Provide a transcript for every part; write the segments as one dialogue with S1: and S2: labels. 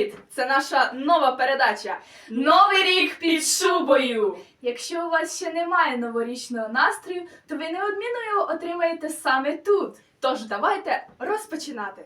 S1: Привіт! Це наша нова передача. Новий рік під шубою.
S2: Якщо у вас ще немає новорічного настрою, то ви неодмінно його отримаєте саме тут.
S1: Тож давайте розпочинати.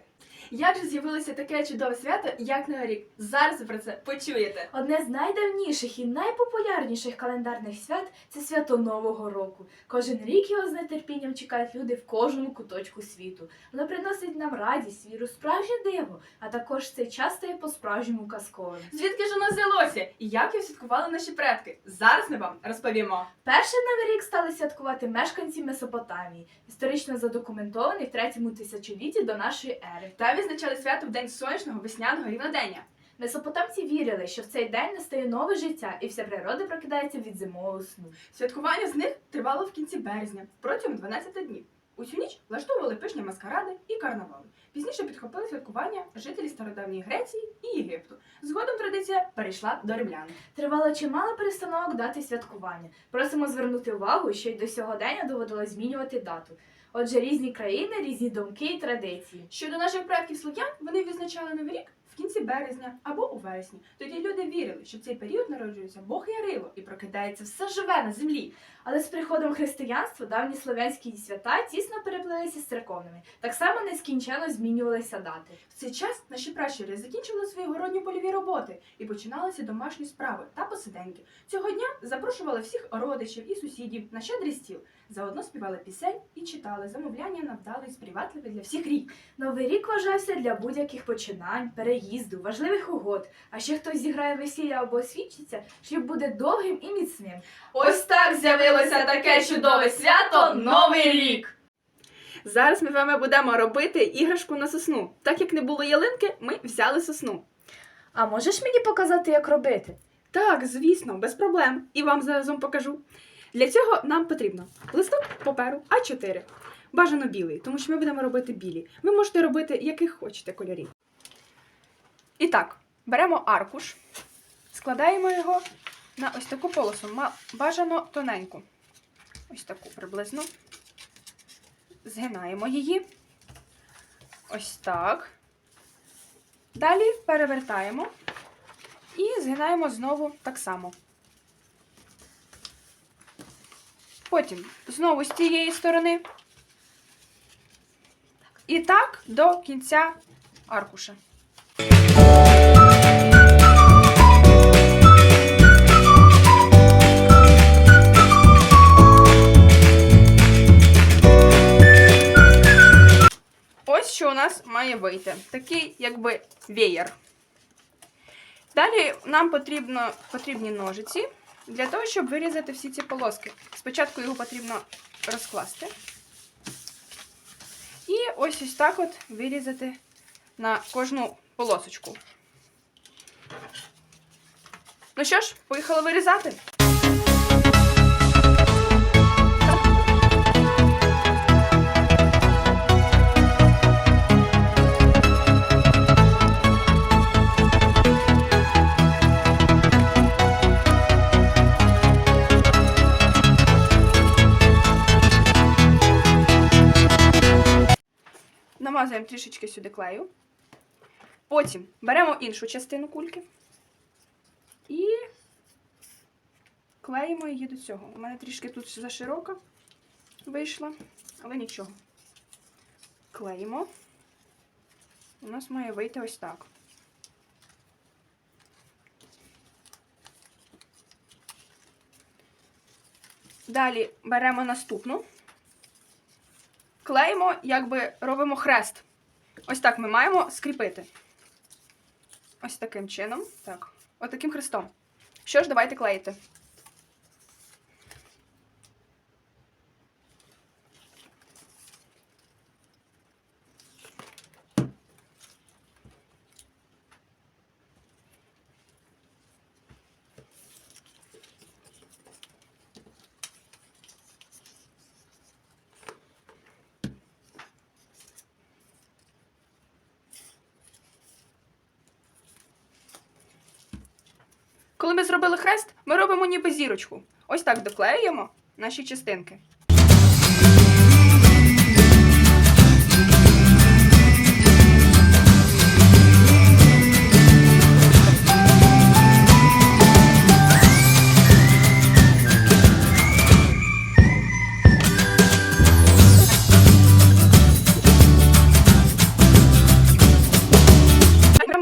S1: Як же з'явилося таке чудове свято, як Новий рік? Зараз ви про це почуєте.
S2: Одне з найдавніших і найпопулярніших календарних свят це свято Нового року. Кожен рік його з нетерпінням чекають люди в кожному куточку світу. Воно приносить нам радість, віру, справжнє диво, а також цей час стає по-справжньому казковим.
S1: Звідки ж воно взялося? І як його святкували наші предки? Зараз ми вам розповімо.
S2: Перший новий рік стали святкувати мешканці Месопотамії, історично задокументований в третьому тисячолітті до нашої ери.
S1: Та відзначали свято в день сонячного весняного рівнодення.
S2: Месопотамці вірили, що в цей день настає нове життя, і вся природа прокидається від зимового сну.
S1: Святкування з них тривало в кінці березня протягом 12 днів. Усю ніч влаштовували пишні маскаради і карнавали. Пізніше підхопили святкування жителі стародавньої Греції і Єгипту. Згодом традиція перейшла до римлян.
S2: Тривало чимало перестановок дати святкування. Просимо звернути увагу, що й до сьогодення доводилось змінювати дату. Отже, різні країни, різні думки і традиції.
S1: Щодо наших предків слов'ян, вони відзначали новий рік в кінці березня або у вересні. Тоді люди вірили, що в цей період народжується Бог Ярило і прокидається все живе на землі.
S2: Але з приходом християнства давні слов'янські свята тісно переплилися з церковними. Так само нескінченно змінювалися дати.
S1: В цей час наші пращури закінчили свої городні польові роботи і починалися домашні справи та посиденьки. Цього дня запрошували всіх родичів і сусідів на щедрий стіл. Заодно співали пісень і читали замовляння на вдалий сприятливий для всіх рік.
S2: Новий рік вважався для будь-яких починань, переїзду, важливих угод. А ще хтось зіграє весілля або освідчиться, що буде довгим і міцним.
S1: Ось так з'явилося таке чудове свято Новий рік. Зараз ми вами будемо робити іграшку на сосну. Так як не було ялинки, ми взяли сосну.
S2: А можеш мені показати, як робити?
S1: Так, звісно, без проблем. І вам заразом покажу. Для цього нам потрібно листок паперу А4. Бажано білий, тому що ми будемо робити білі. Ви можете робити яких хочете кольорів. І так, беремо аркуш, складаємо його на ось таку полосу. Бажано тоненьку. Ось таку приблизно. Згинаємо її. Ось так. Далі перевертаємо. І згинаємо знову так само. Потім знову з цієї сторони. І так до кінця аркуша. Ось що у нас має вийти. Такий, якби веєр. Далі нам потрібно, потрібні ножиці для того, щоб вирізати всі ці полоски. Спочатку його потрібно розкласти. І ось ось так от вирізати на кожну полосочку. Ну що ж, поїхали вирізати. Намазуємо трішечки сюди клею. Потім беремо іншу частину кульки і клеїмо її до цього. У мене трішки тут заширока вийшла, але нічого. Клеїмо. У нас має вийти ось так. Далі беремо наступну клеїмо, якби робимо хрест. Ось так ми маємо скріпити. Ось таким чином. Так. Отаким таким хрестом. Що ж, давайте клеїти. Коли ми зробили хрест, ми робимо ніби зірочку. Ось так доклеюємо наші частинки.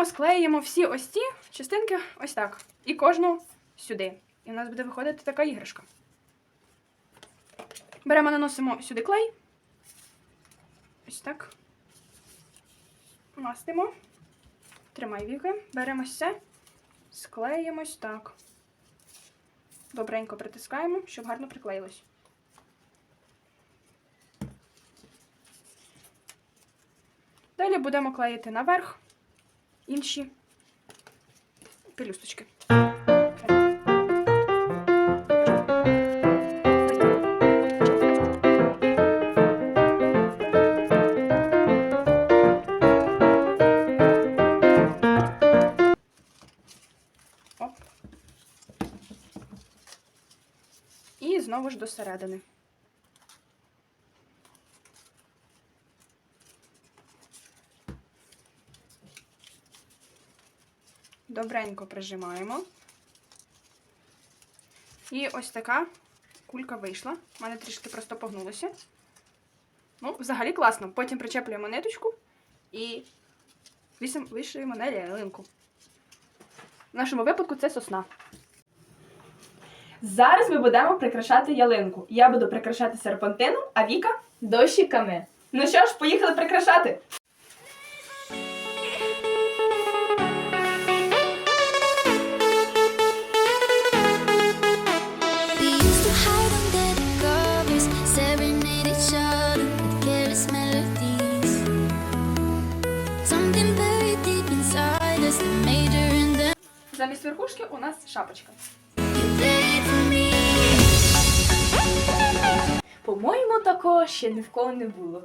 S1: Склеїмо всі ось ці частинки ось так. І кожну сюди. І в нас буде виходити така іграшка. Беремо, наносимо сюди клей. Ось так. Мастимо. Тримай віки. Беремо все. Склеїмось так. Добренько притискаємо, щоб гарно приклеїлось. Далі будемо клеїти наверх інші пелюсточки. Оп. І знову ж до. Добренько прижимаємо. І ось така кулька вийшла. У мене трішки просто погнулося. Ну, взагалі класно. Потім причеплюємо ниточку і вишиємо на ялинку. В нашому випадку це сосна. Зараз ми будемо прикрашати ялинку. Я буду прикрашати серпантином, а Віка.
S2: Дощиками.
S1: Ну що ж, поїхали прикрашати. Замість верхушки у нас шапочка.
S2: По-моєму, такого ще ні в кого не було.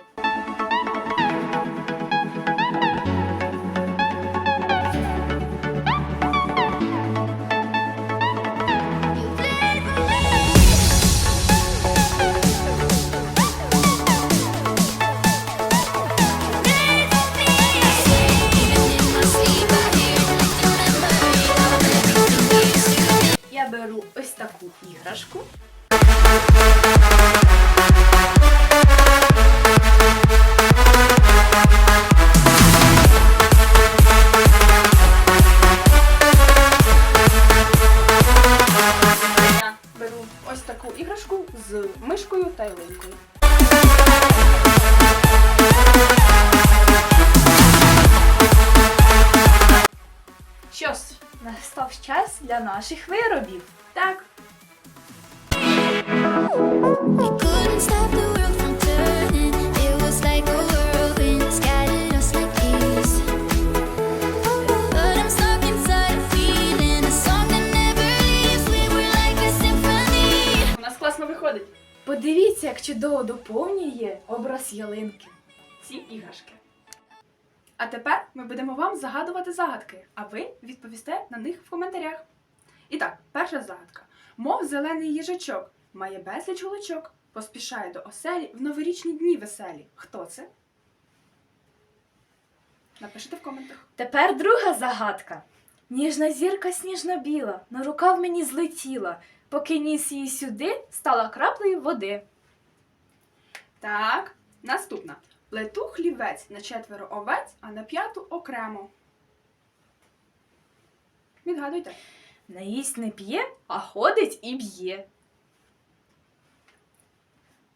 S1: Мишкою та ялинкою.
S2: Що ж, настав час для наших виробів.
S1: Так,
S2: Подивіться, як чудово доповнює образ ялинки.
S1: ці іграшки. А тепер ми будемо вам загадувати загадки, а ви відповісте на них в коментарях. І так, перша загадка. Мов зелений їжачок, має безліч голочок, поспішає до оселі в новорічні дні веселі. Хто це? Напишіть в коментах.
S2: Тепер друга загадка. Ніжна зірка сніжно-біла, на рукав мені злетіла. Поки ніс її сюди, стала краплею води.
S1: Так, наступна. Плету хлівець на четверо овець, а на п'яту окремо. Відгадуйте.
S2: Не їсть не п'є, а ходить і б'є.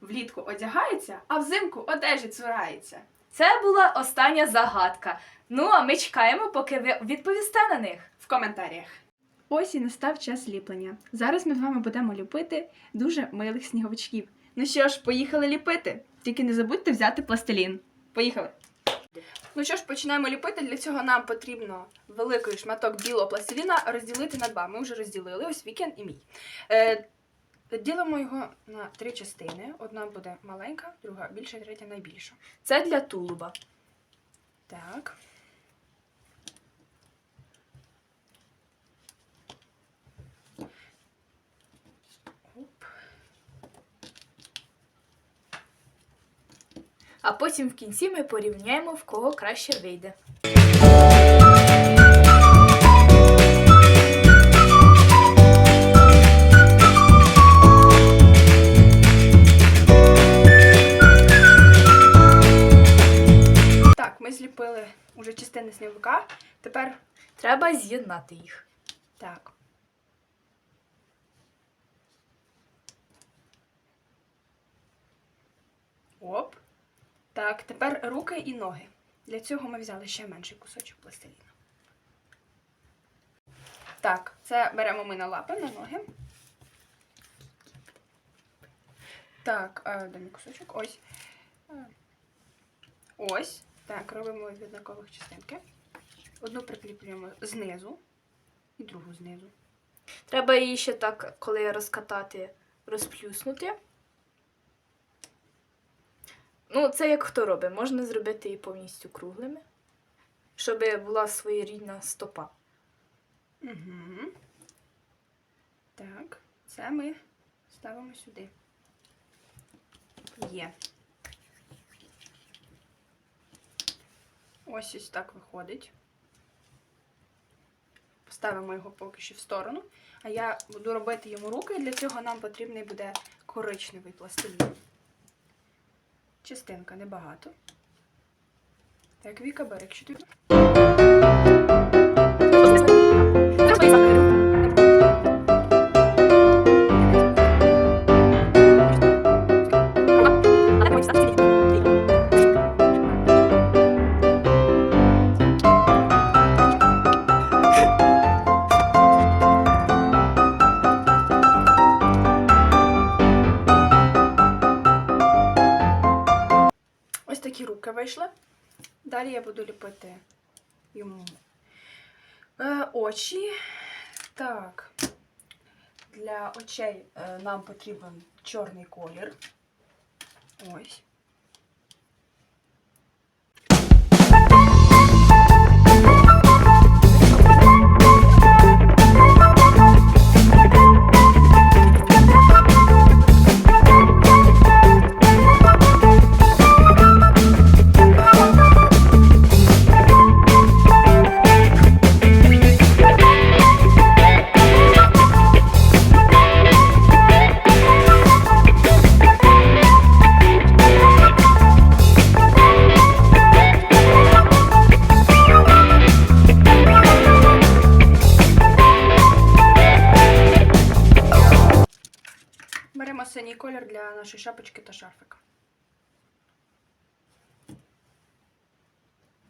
S1: Влітку одягається, а взимку одежі цурається.
S2: Це була остання загадка. Ну, а ми чекаємо, поки ви відповісте на них.
S1: в коментарях. Ось і настав час ліплення. Зараз ми з вами будемо ліпити дуже милих сніговичків. Ну що ж, поїхали ліпити. Тільки не забудьте взяти пластилін. Поїхали. Ну що ж, починаємо ліпити. Для цього нам потрібно великий шматок білого пластиліна розділити на два. Ми вже розділили ось вікend і мій. Е, ділимо його на три частини. Одна буде маленька, друга більша, третя найбільша.
S2: Це для тулуба.
S1: Так.
S2: А потім в кінці ми порівняємо, в кого краще вийде.
S1: Так, ми зліпили уже частини сніговика. Тепер
S2: Треба з'єднати їх.
S1: Так. Оп. Так, тепер руки і ноги. Для цього ми взяли ще менший кусочок пластиліну. Так, це беремо ми на лапи, на ноги. Так, е, дай мені кусочок. Ось. Е, Ось. Так, робимо від однакових частинки. Одну прикріплюємо знизу і другу знизу.
S2: Треба її ще так, коли розкатати, розплюснути. Ну, це як хто робить. Можна зробити її повністю круглими, щоб була своєрідна стопа.
S1: Угу. Так, це ми ставимо сюди. Є. Ось ось так виходить. Поставимо його поки що в сторону. А я буду робити йому руки, і для цього нам потрібний буде коричневий пластилін. Частинка небагато. Так, Віка, бери, якщо ти. Очей е, нам потрібен чорний колір. Ось. Шапочки та шарфика.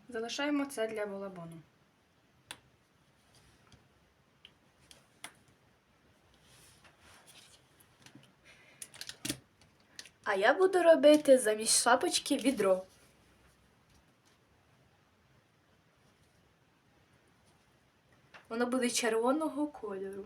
S1: Залишаємо це для балабону.
S2: А я буду робити замість шапочки відро. Воно буде червоного кольору.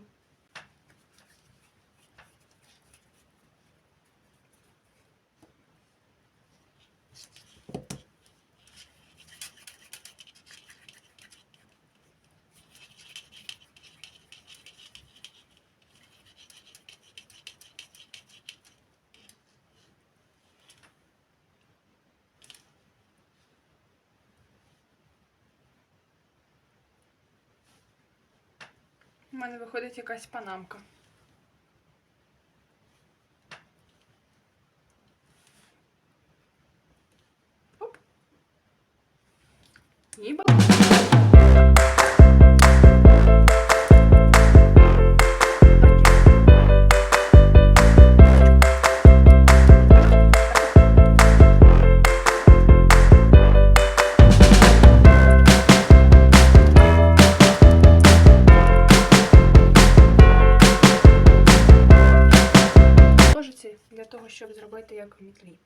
S1: У мене виходить якась панамка. Зробити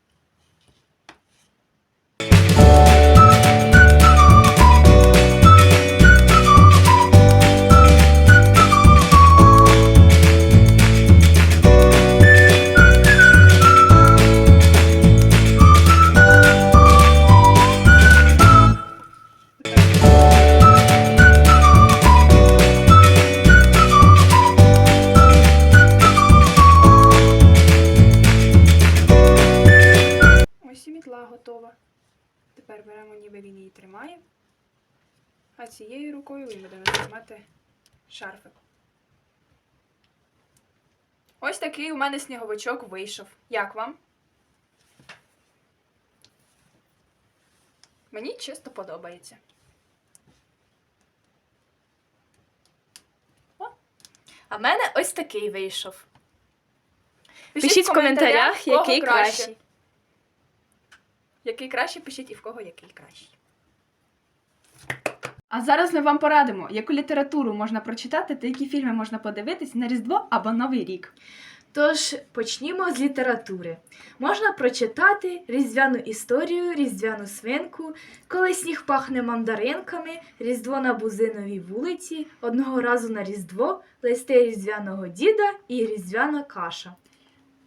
S1: А цією рукою він буде тримати шарфик. Ось такий у мене сніговичок вийшов. Як вам? Мені чисто подобається.
S2: в мене ось такий вийшов.
S1: Пишіть, в коментарях, який
S2: краще.
S1: кращий. Який краще, пишіть і в кого який кращий. А зараз ми вам порадимо, яку літературу можна прочитати та які фільми можна подивитись на Різдво або Новий рік.
S2: Тож почнімо з літератури. Можна прочитати різдвяну історію, різдвяну свинку, коли сніг пахне мандаринками, різдво на бузиновій вулиці, одного разу на різдво, листи різдвяного діда і різдвяна каша.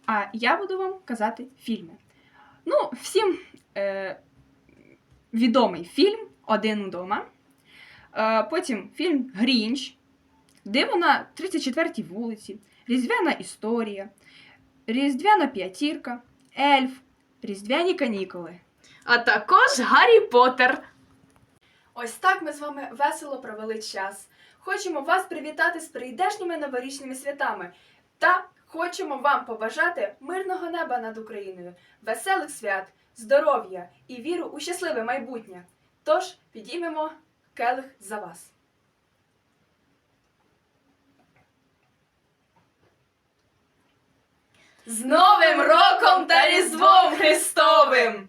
S1: А я буду вам казати фільми. Ну, всім е, відомий фільм Один удома. Е, потім фільм Грінч, Диво на 34-й вулиці, Різдвяна історія, Різдвяна п'ятірка, Ельф, Різдвяні канікули.
S2: А також Гаррі Поттер.
S1: Ось так ми з вами весело провели час. Хочемо вас привітати з прийдешніми новорічними святами та хочемо вам побажати мирного неба над Україною, веселих свят, здоров'я і віру у щасливе майбутнє. Тож підіймемо келих за вас. З Новим роком та Різдвом Христовим!